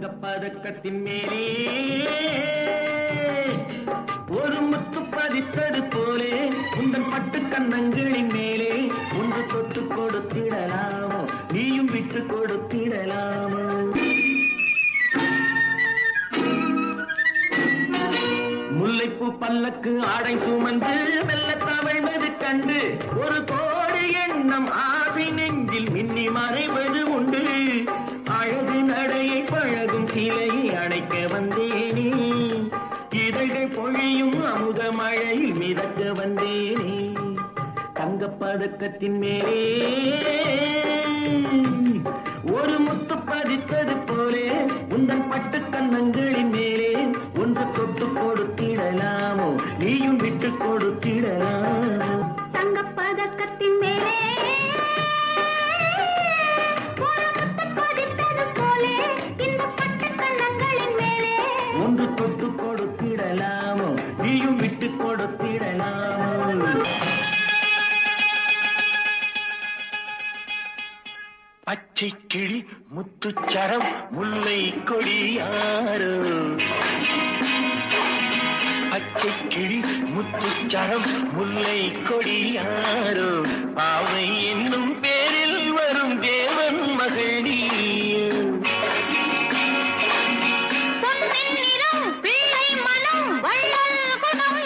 தங்க பதக்கத்தின் மேலே ஒரு முத்து பதித்தது போலே உந்தன் பட்டு கண்ணங்களின் மேலே ஒன்று தொட்டு கொடுத்திடலாமோ? நீயும் விட்டு கொடுத்திடலாமோ? முல்லைப்பூ பல்லக்கு ஆடை சுமந்து மெல்ல தவழ்வது கண்டு ஒரு கோடி எண்ணம் ஆசை நெஞ்சில் மின்னி மறைவது உண்டு. மழையில் மிதக்க வந்தேனே. தங்கப்பதக்கத்தின் மேலே ஒரு முத்து பதித்தது போலே உந்தன் பட்டு கண்ணங்களின் மேலே. ஒன்று தொட்டு கொடுத்திடலாமோ? நீயும் விட்டு கொடுத்திடலாமோ. தங்கப்பதக்கத்தின் மேலே ஒரு முத்து பச்சை கிளி முத்துச்சரம் முல்லை கொடியாரோ பச்சை கிளி முத்துச்சரம் முல்லை கொடியாரோ பாவை என்னும் பேரில் வரும் தேவன் மகள் பிள்ளை மனம் வள்ளல் குணம்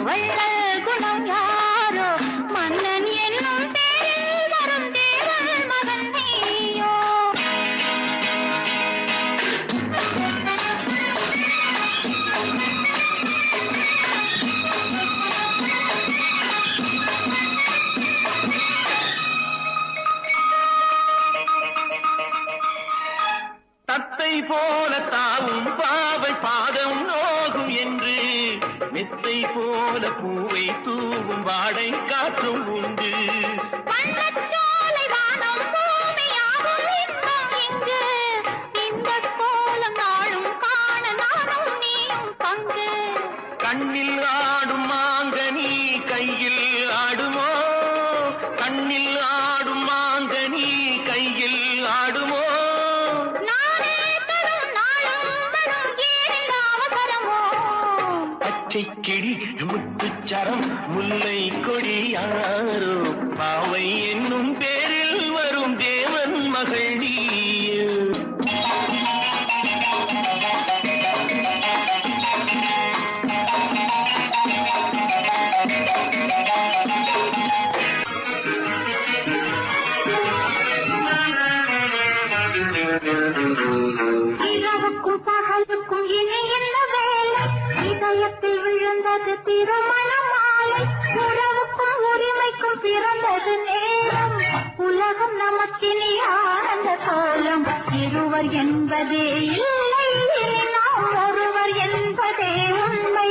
மனம் குணம் யாரோ? மன்னன் என்னும் பேரில் வரும் தேவன் மகன் நீயோ? தத்தை போல தாவும் பாவை பாதம் நோ மெத்தை போல பூவை தூவும் வாடை காற்றும் உண்டு. கண்ணில் ஆடும் மாங்கனி கையில் ஆடுமோ? கண்ணில் பச்சை கிளி முத்துச்சரம் முல்லை கொடி யாரோ பாவை என்னும் பேரில் வரும் தேவன் மகள் நீயோ. இரவுக்கும் பகலுக்கும் இனி என்ன வேலை இதயத்தில் இழந்தது திருமண மாலை உறவுக்கும் உரிமைக்கும் பிறந்தது நேரம். உலகம் நமக்கினி ஆனந்த காலம். இருவர் என்பதே இல்லை நாம் ஒருவர் என்பதே உண்மை.